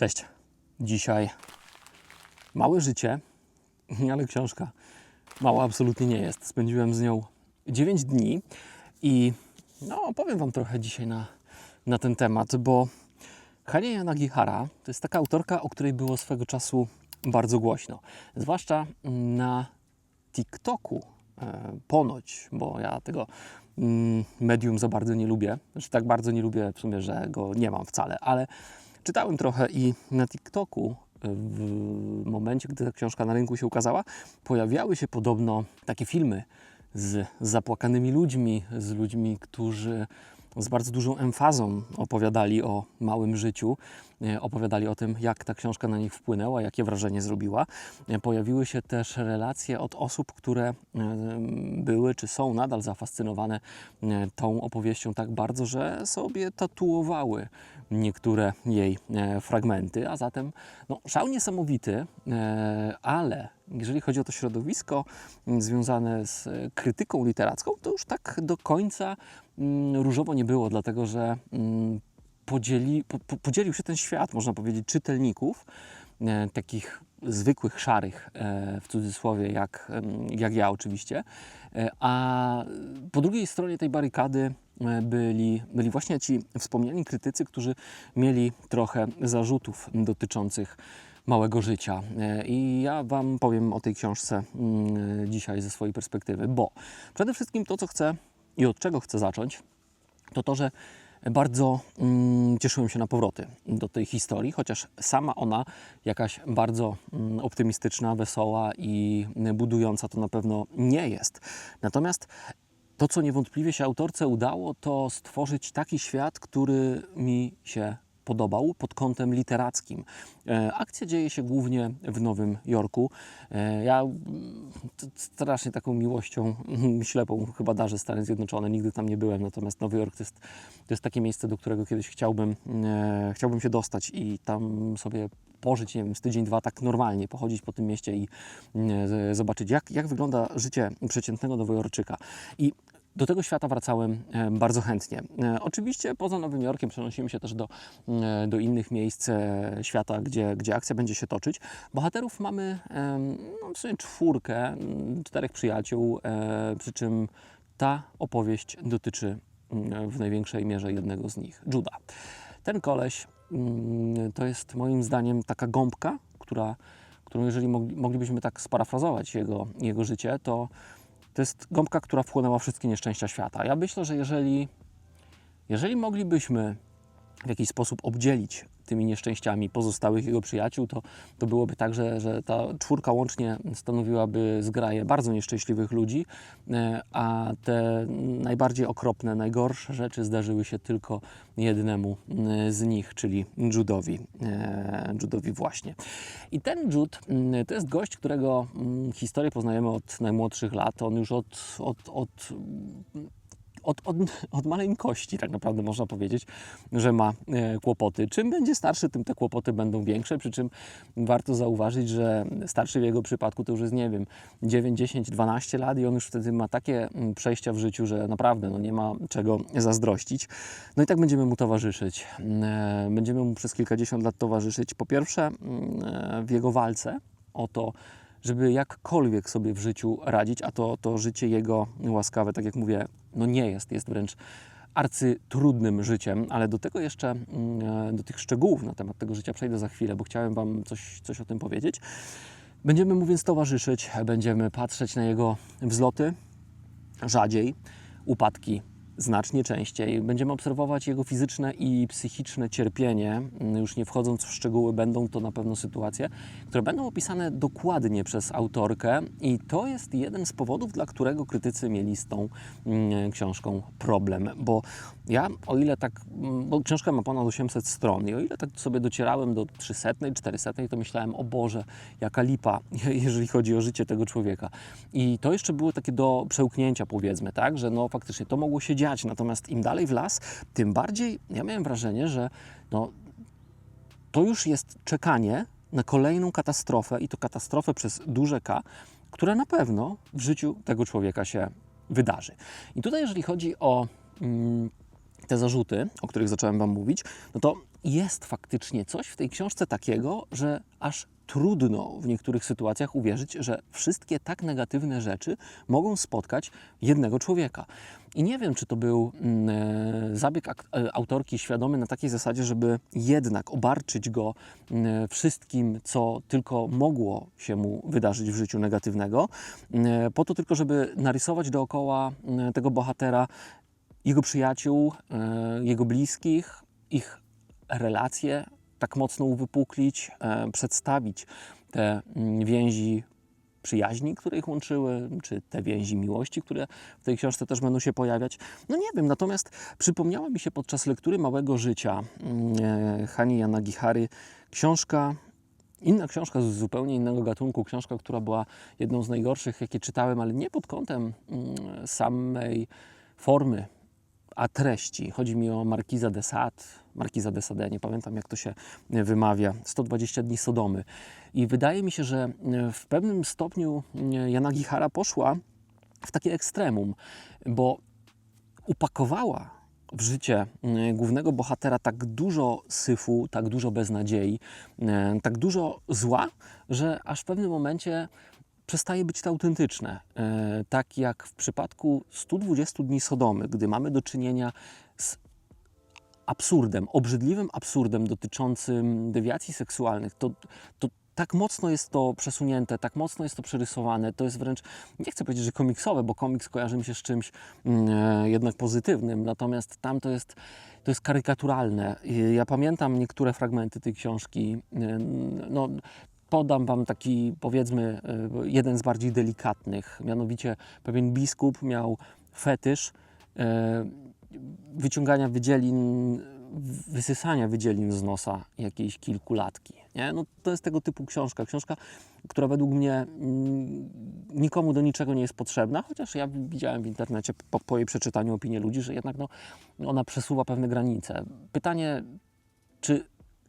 Cześć. Dzisiaj małe życie, ale książka mała absolutnie nie jest. Spędziłem z nią 9 dni i no, opowiem Wam trochę dzisiaj na, na ten temat, bo Hania Yanagihara to jest taka autorka, o której było swego czasu bardzo głośno. Zwłaszcza na TikToku e, ponoć, bo ja tego mm, medium za bardzo nie lubię. Znaczy tak bardzo nie lubię w sumie, że go nie mam wcale, ale czytałem trochę i na TikToku w momencie, gdy ta książka na rynku się ukazała, pojawiały się podobno takie filmy z zapłakanymi ludźmi, z ludźmi, którzy z bardzo dużą emfazą opowiadali o małym życiu, e, opowiadali o tym, jak ta książka na nich wpłynęła, jakie wrażenie zrobiła. E, Pojawiły się też relacje od osób, które e, były czy są nadal zafascynowane tą opowieścią tak bardzo, że sobie tatuowały niektóre jej fragmenty, a zatem no, szał niesamowity, ale jeżeli chodzi o to środowisko m, związane z e, krytyką literacką, to już tak do końca mm, różowo nie było, dlatego że mm, podzieli, po, po, podzielił się ten świat, można powiedzieć, czytelników, e, takich zwykłych, szarych, e, w cudzysłowie, jak, jak ja oczywiście, a po drugiej stronie tej barykady byli, byli właśnie ci wspomniani krytycy, którzy mieli trochę zarzutów dotyczących małego życia. E, I ja Wam powiem o tej książce mm, dzisiaj ze swojej perspektywy, bo przede wszystkim to, co chcę i od czego chcę zacząć, to to, że bardzo mm, cieszyłem się na powroty do tej historii, chociaż sama ona jakaś bardzo mm, optymistyczna, wesoła i budująca to na pewno nie jest. Natomiast to, co niewątpliwie się autorce udało, to stworzyć taki świat, który mi się podobał pod kątem literackim. E, akcja dzieje się głównie w Nowym Jorku. E, ja strasznie taką miłością ślepą chyba darzę Stany Zjednoczone. Nigdy tam nie byłem, natomiast Nowy Jork to jest, to jest takie miejsce, do którego kiedyś chciałbym, e, chciałbym się dostać i tam sobie pożyć, nie wiem, z tydzień, dwa tak normalnie, pochodzić po tym mieście i zobaczyć, jak, jak wygląda życie przeciętnego Nowojorczyka. I do tego świata wracałem e, bardzo chętnie. E, Oczywiście poza Nowym Jorkiem przenosimy się też do, e, do innych miejsc świata, gdzie, gdzie akcja będzie się toczyć. Bohaterów mamy no, w sumie czwórkę, mm, czterech przyjaciół, przy czym ta opowieść dotyczy mm, w największej mierze jednego z nich, Juda. Ten koleś mm, to jest moim zdaniem taka gąbka, która, którą jeżeli mogli, moglibyśmy tak sparafrazować jego, jego życie, to to jest gąbka, która wchłonęła wszystkie nieszczęścia świata. Ja myślę, że jeżeli, jeżeli moglibyśmy w jakiś sposób obdzielić tymi nieszczęściami pozostałych jego przyjaciół, to, to byłoby tak, że, że ta czwórka łącznie stanowiłaby zgraję bardzo nieszczęśliwych ludzi, e, a te najbardziej okropne, najgorsze rzeczy zdarzyły się tylko jednemu e, z nich, czyli Judowi. e, Judowi właśnie. I ten Jude mm, to jest gość, którego mm, historię poznajemy od najmłodszych lat. On już od, od, od od, od, od maleńkości, tak naprawdę można powiedzieć, że ma e, kłopoty. Czym będzie starszy, tym te kłopoty będą większe, przy czym warto zauważyć, że starszy w jego przypadku to już jest, nie wiem, 9, 10, 12 lat i on już wtedy ma takie mm, przejścia w życiu, że naprawdę no, nie ma czego zazdrościć. No i tak będziemy mu towarzyszyć. E, Będziemy mu przez kilkadziesiąt lat towarzyszyć. Po pierwsze mm, w jego walce o to, żeby jakkolwiek sobie w życiu radzić, a to, to życie jego łaskawe, tak jak mówię, no nie jest, jest wręcz arcytrudnym życiem, ale do tego jeszcze, mm, do tych szczegółów na temat tego życia przejdę za chwilę, bo chciałem Wam coś, coś o tym powiedzieć. Będziemy mu więc towarzyszyć, będziemy patrzeć na jego wzloty rzadziej, upadki znacznie częściej. Będziemy obserwować jego fizyczne i psychiczne cierpienie. Już nie wchodząc w szczegóły, będą to na pewno sytuacje, które będą opisane dokładnie przez autorkę, i to jest jeden z powodów, dla którego krytycy mieli z tą mm, książką problem. Bo ja, o ile tak, mm, bo książka ma ponad 800 stron, i o ile tak sobie docierałem do 300, 400, to myślałem, o Boże, jaka lipa, jeżeli chodzi o życie tego człowieka. I to jeszcze było takie do przełknięcia, powiedzmy, tak, że no faktycznie to mogło się dziać, natomiast im dalej w las, tym bardziej ja miałem wrażenie, że no, to już jest czekanie na kolejną katastrofę i to katastrofę przez duże K, która na pewno w życiu tego człowieka się wydarzy. I tutaj, jeżeli chodzi o mm, te zarzuty, o których zacząłem Wam mówić, no to jest faktycznie coś w tej książce takiego, że aż trudno w niektórych sytuacjach uwierzyć, że wszystkie tak negatywne rzeczy mogą spotkać jednego człowieka. I nie wiem, czy to był mm, e, zabieg e, autorki świadomy na takiej zasadzie, żeby jednak obarczyć go mm, wszystkim, co tylko mogło się mu wydarzyć w życiu negatywnego, mm, po to tylko, żeby narysować dookoła tego bohatera jego przyjaciół, e, jego bliskich, ich relacje tak mocno uwypuklić, e, przedstawić te mm, więzi przyjaźni, które ich łączyły, czy te więzi miłości, które w tej książce też będą się pojawiać. No nie wiem, natomiast przypomniała mi się podczas lektury Małego Życia mm, e, Hani Yanagihary książka Inna książka z zupełnie innego gatunku, książka, która była jedną z najgorszych, jakie czytałem, ale nie pod kątem mm, samej formy, a treści. Chodzi mi o Markiza de Sade, Markiza de Sade, nie pamiętam jak to się wymawia, 120 dni Sodomy. I wydaje mi się, że w pewnym stopniu Jana Gihara poszła w takie ekstremum, bo upakowała w życie głównego bohatera tak dużo syfu, tak dużo beznadziei, tak dużo zła, że aż w pewnym momencie przestaje być to autentyczne. E, tak jak w przypadku 120 dni Sodomy, gdy mamy do czynienia absurdem, obrzydliwym absurdem dotyczącym dewiacji seksualnych, to, to tak mocno jest to przesunięte, tak mocno jest to przerysowane, to jest wręcz, nie chcę powiedzieć, że komiksowe, bo komiks kojarzy mi się z czymś mm, e, jednak pozytywnym, natomiast tam to jest, to jest karykaturalne. Ja pamiętam niektóre fragmenty tej książki, e, no, podam Wam taki, powiedzmy, e, jeden z bardziej delikatnych. Mianowicie pewien biskup miał fetysz wyciągania wydzielin, wysysania wydzielin z nosa jakiejś kilkulatki. Nie? No, to jest tego typu książka. Książka, która według mnie mm, nikomu do niczego nie jest potrzebna, chociaż ja widziałem w internecie po, po jej przeczytaniu opinię ludzi, że jednak no, ona przesuwa pewne granice. Pytanie, czy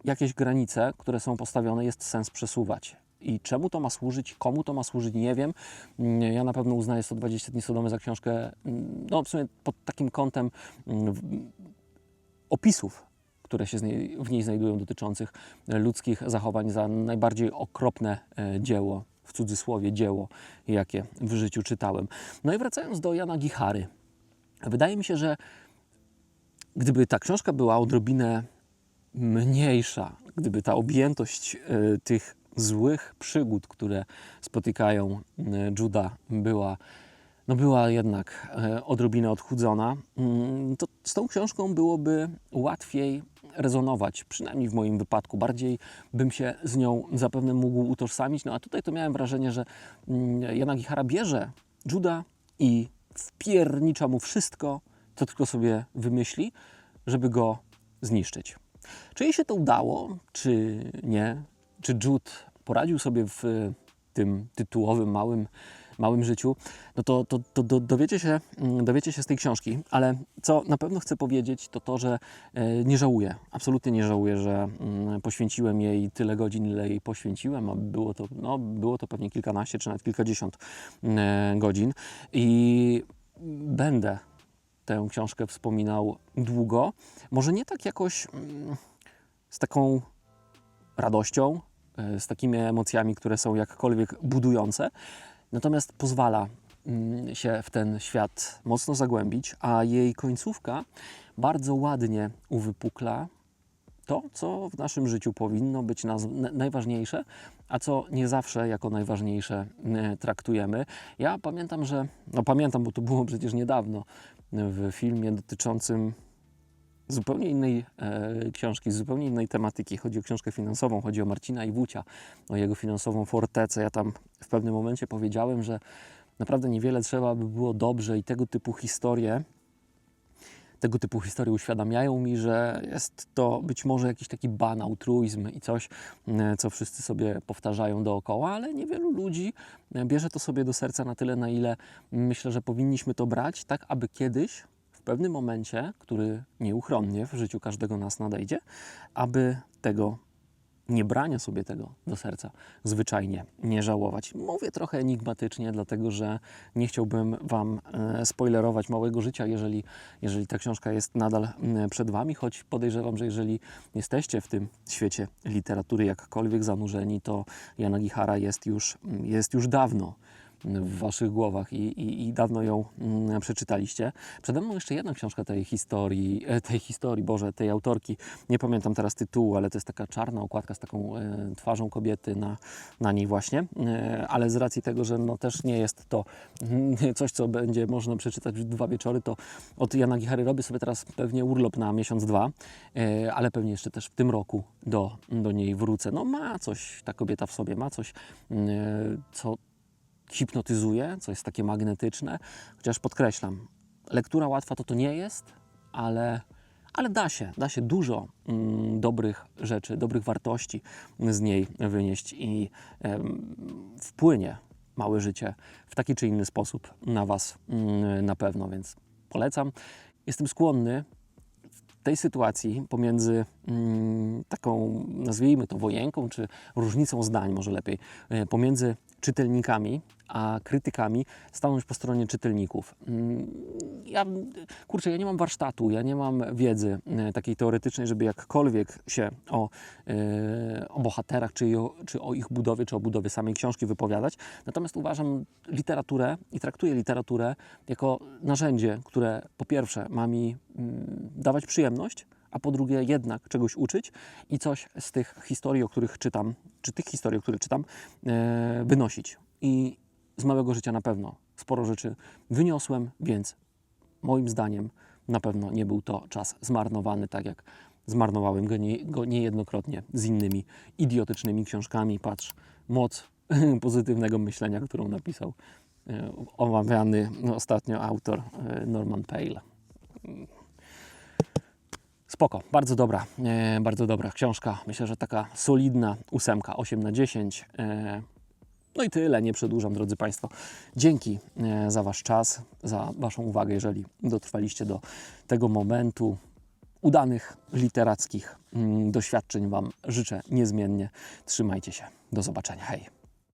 jakieś granice, które są postawione, jest sens przesuwać? I czemu to ma służyć, komu to ma służyć, nie wiem. Mm, ja na pewno uznaję 120 dni Sodomy za książkę, mm, no w sumie pod takim kątem mm, opisów, które się w niej znajdują dotyczących ludzkich zachowań za najbardziej okropne e, dzieło, w cudzysłowie dzieło, jakie w życiu czytałem. No i wracając do Jana Gichary. Wydaje mi się, że gdyby ta książka była odrobinę mniejsza, gdyby ta objętość y, tych złych przygód, które spotykają y, Juda, była, no była jednak y, odrobinę odchudzona, mm, to z tą książką byłoby łatwiej rezonować, przynajmniej w moim wypadku. Bardziej bym się z nią zapewne mógł utożsamić. No a tutaj to miałem wrażenie, że mm, Jana Gihara bierze Juda i wpiernicza mu wszystko, co tylko sobie wymyśli, żeby go zniszczyć. Czy jej się to udało, czy nie? Czy Jude poradził sobie w tym tytułowym, małym, małym życiu? No to, to, to do, dowiecie, się, mm, dowiecie się z tej książki, ale co na pewno chcę powiedzieć, to to, że e, nie żałuję, absolutnie nie żałuję, że mm, poświęciłem jej tyle godzin, ile jej poświęciłem, a było to, no, było to pewnie kilkanaście czy nawet kilkadziesiąt mm, godzin i będę tę książkę wspominał długo. Może nie tak jakoś z taką radością, e, z takimi emocjami, które są jakkolwiek budujące, natomiast pozwala mm, się w ten świat mocno zagłębić, a jej końcówka bardzo ładnie uwypukla to, co w naszym życiu powinno być najważniejsze, a co nie zawsze jako najważniejsze e, traktujemy. Ja pamiętam, że, no pamiętam, bo to było przecież niedawno, w filmie dotyczącym zupełnie innej e, książki, zupełnie innej tematyki. Chodzi o książkę finansową, chodzi o Marcina Iwucia, o jego finansową fortecę. Ja tam w pewnym momencie powiedziałem, że naprawdę niewiele trzeba by było dobrze i tego typu historie, tego typu historie uświadamiają mi, że jest to być może jakiś taki banał, truizm i coś, co wszyscy sobie powtarzają dookoła, ale niewielu ludzi e, bierze to sobie do serca na tyle, na ile myślę, że powinniśmy to brać, tak aby kiedyś w pewnym momencie, który nieuchronnie w życiu każdego nas nadejdzie, aby tego nie brania sobie tego do serca, zwyczajnie nie żałować. Mówię trochę enigmatycznie, dlatego że nie chciałbym Wam e, spoilerować małego życia, jeżeli, jeżeli ta książka jest nadal m, przed Wami, choć podejrzewam, że jeżeli jesteście w tym świecie literatury jakkolwiek zanurzeni, to Jana Gihara jest już, jest już dawno w Waszych głowach i, i, i dawno ją mm, przeczytaliście. Przede mną jeszcze jedna książka tej historii, e, tej historii, Boże, tej autorki. Nie pamiętam teraz tytułu, ale to jest taka czarna okładka z taką e, twarzą kobiety na, na niej właśnie. E, ale z racji tego, że no też nie jest to coś, co będzie można przeczytać w dwa wieczory, to od Jana Gichary robię sobie teraz pewnie urlop na miesiąc, dwa, ale pewnie jeszcze też w tym roku do, do niej wrócę. No ma coś ta kobieta w sobie, ma coś, mm, co hipnotyzuje, co jest takie magnetyczne, chociaż podkreślam, lektura łatwa to to nie jest, ale, ale da się, da się dużo mm, dobrych rzeczy, dobrych wartości z niej wynieść i em, wpłynie małe życie w taki czy inny sposób na Was mm, na pewno, więc polecam. Jestem skłonny tej sytuacji pomiędzy mm, taką, nazwijmy to wojenką, czy różnicą zdań, może lepiej, e, pomiędzy czytelnikami a krytykami stanąć po stronie czytelników. Mm, Ja, kurczę, ja nie mam warsztatu, ja nie mam wiedzy e, takiej teoretycznej, żeby jakkolwiek się o, e, o bohaterach, czy o, czy o ich budowie, czy o budowie samej książki wypowiadać. Natomiast uważam literaturę i traktuję literaturę jako narzędzie, które po pierwsze ma mi mm, dawać przyjemność, a po drugie jednak czegoś uczyć i coś z tych historii, o których czytam, czy tych historii, o których czytam, e, wynosić. I z małego życia na pewno sporo rzeczy wyniosłem, więc moim zdaniem na pewno nie był to czas zmarnowany, tak jak zmarnowałem go, nie, go niejednokrotnie z innymi idiotycznymi książkami. Patrz, moc pozytywnego myślenia, którą napisał e, omawiany ostatnio autor e, Norman Pale. Spoko, bardzo dobra, e, bardzo dobra książka. Myślę, że taka solidna ósemka, 8 na 10. E, no i tyle, nie przedłużam, drodzy Państwo. Dzięki e, za Wasz czas, za Waszą uwagę, jeżeli dotrwaliście do tego momentu. Udanych literackich mm, doświadczeń Wam życzę niezmiennie. Trzymajcie się. Do zobaczenia. Hej.